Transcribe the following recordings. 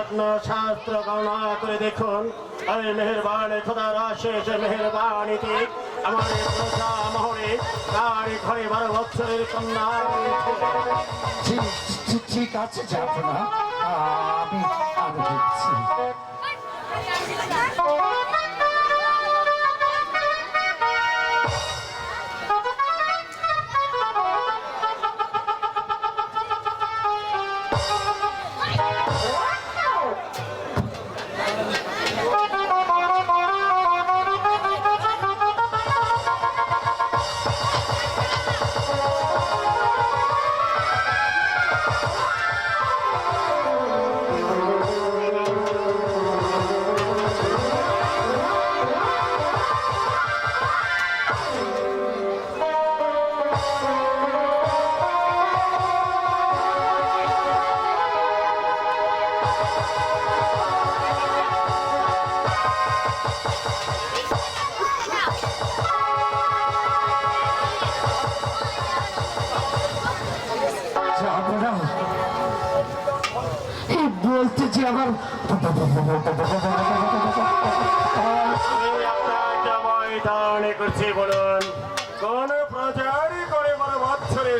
লগ্ন শাস্ত্র গণনা করে দেখুন আমি মেহরবান খোদার শেষ মেহরবানিতে আমার প্রজা মহরে তার ঘরে বারো বছরের কন্যা ঠিক আছে যাব না আমি আমি দেখছি আমার করছি বলুন। কোন প্রচারই করে বড় বছরের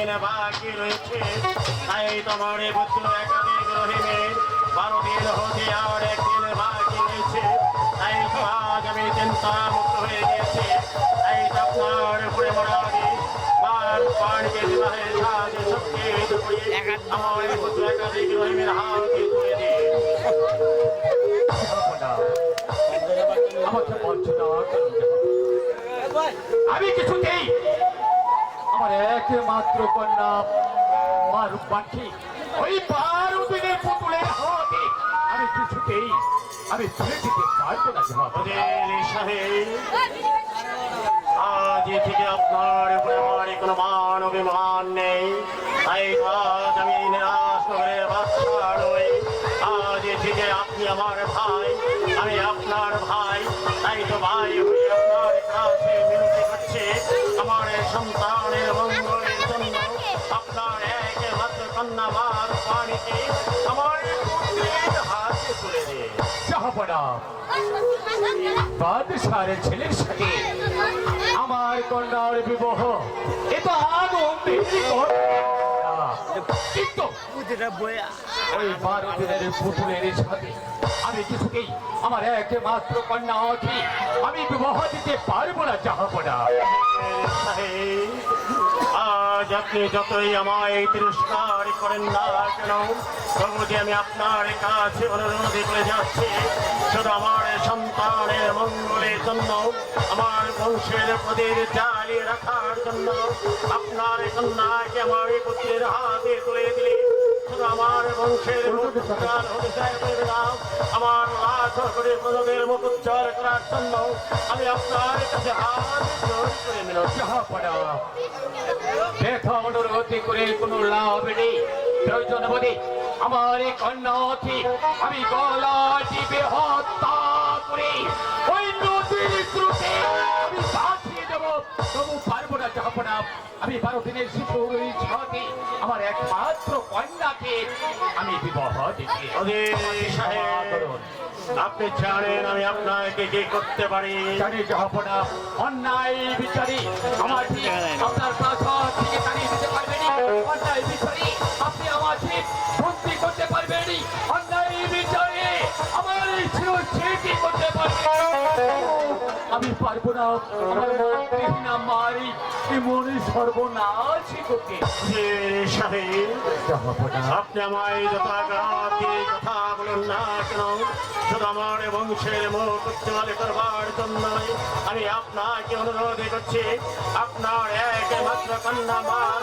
একদিন বাকি রয়েছে। তাই তোমার পুত্র একাধিক রহিমের বারো দিন হতে আর একদিন বাকি রয়েছে। তাই আজ আমি চিন্তা মুক্ত হয়ে গিয়েছি। তাই আপনার উপরে মরাদি বার পানিকে বিবাহের সাহায্যে শক্তি আমার পুত্র একাধিক রহিমের হাতে তুলে দিয়ে আমাকে বঞ্চনা আমি কিছুতেই আমার একমাত্র কন্যা মার পাখি ওই বারো দিনের পুতুলের হাতে আমি কিছুতেই, আমি তুলে দিতে পারব না আজ থেকে আপনার উপরে আমার মান অভিমান নেই। কন্যা পানিকে আমার পুত্রের হাতে তুলে দিয়ে চাহপনা বাদশাহের ছেলের সাথে আমার কন্যার বিবাহ। এ তো ঘটনা। কিন্তু ওই বারো দিনের পুতুলের সাথে আমি কিছুতেই আমার একমাত্র কন্যা আছে আমি বিবাহ দিতে পারব না চাহপনা সাহেব, আপনি যতই আমায় তিরস্কার করেন না কেন? তবু যে আমি আপনার কাছে অনুরোধ করে যাচ্ছি, শুধু আমার সন্তানের মঙ্গলের জন্য, আমার বংশের প্রদীপ জ্বালিয়ে রাখার জন্য, আপনার কন্যাকে আমার পুত্রের হাতে তুলে দিলে, শুধু আমার বংশের হতে চায় বলে দাও। আমার লাখ করে প্রজদের মুখ উজ্জ্বল করার জন্য আমি আপনার কাছে হাত জোর করে মিনতি চাহপনা দেখা অনুরোধ করে কোনো লাভ নেই। প্রয়োজন বোধে আমার আমি গলা টিপে হত্যা করে ওই নদীর স্রোতে আমি ভাসিয়ে দেবো। তবু পারব না চাহপনা আমি বারো দিনের শিশুর ওই ছাতে আমার একমাত্র কন্যাকে আমি বিবাহ সাহেব আপনি জানেন আমি আপনাকে কি করতে পারি? জানি যে অপরাধ অন্যায় বিচারি আমার আপনার প্রাসাদ পারব না, আমার মাতৃহীনা মারি এমন সর্বনাশ যাহাপনা আপনি আমায় দিয়ে কথা বলুন না কেন? শুধু আমার বংশের মুখ উজ্জ্বল করবার জন্য আমি আপনাকে অনুরোধ করছি, আপনার একমাত্র কন্যা মান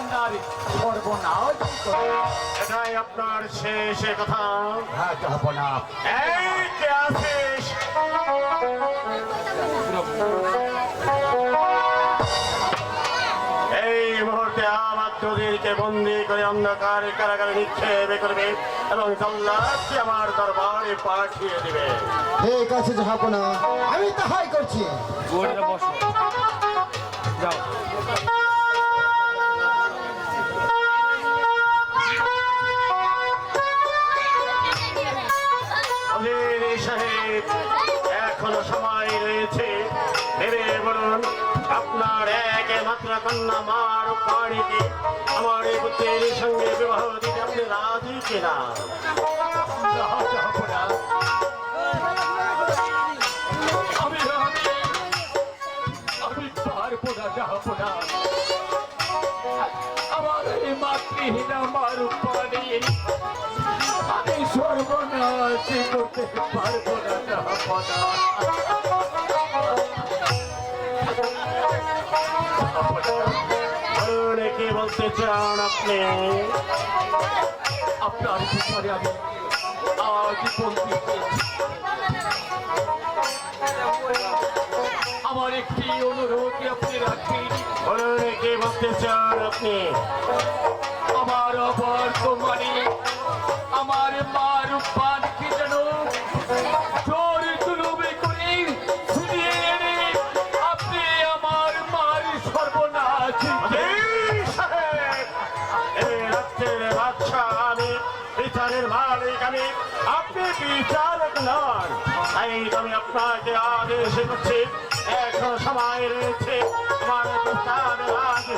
কন্যার সর্বনাশ এটাই আপনার শেষ কথা। হ্যাঁ এই মুহূর্তে আমার তোদেরকে বন্দি করে অন্ধকার কারাগারে নিক্ষেপ করবে এবং জল্লাদকে আমার দরবারে পাঠিয়ে দিবে। ঠিক আছে জাহাপনা আমি তাহাই করছি। অধীর একমাত্র কন্যা মার পাড়িতে আমার এই পুত্রের সঙ্গে বিবাহ দিতে আপনি রাজি কিনা? আমার এই মাতৃহীন আমার পানি আমি সর্বনাশ করতে পারব না। কি বলতে চান আপনি? আপনার পিছনে আমি আজ বলতে আমার একটি অনুরোধ আপনি রাখেন কি বলতে চান আপনি? আপনাকে আদেশ করছি এখন সময় রয়েছে। আমার প্রস্তাবে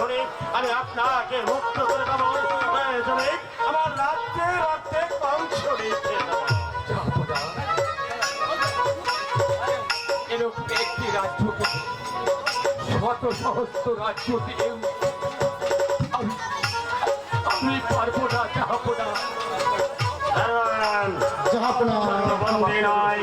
হলে আমি আপনাকে মুক্ত করে দেবো। প্রয়োজনে আমার অর্ধেক অংশ রেখে এরকম একটি রাজ্যকে। শত সহস্র রাজ্য দিয়ে আমি পারব না যাব না। দারোয়ান, জাহাপনা বন্দী নয়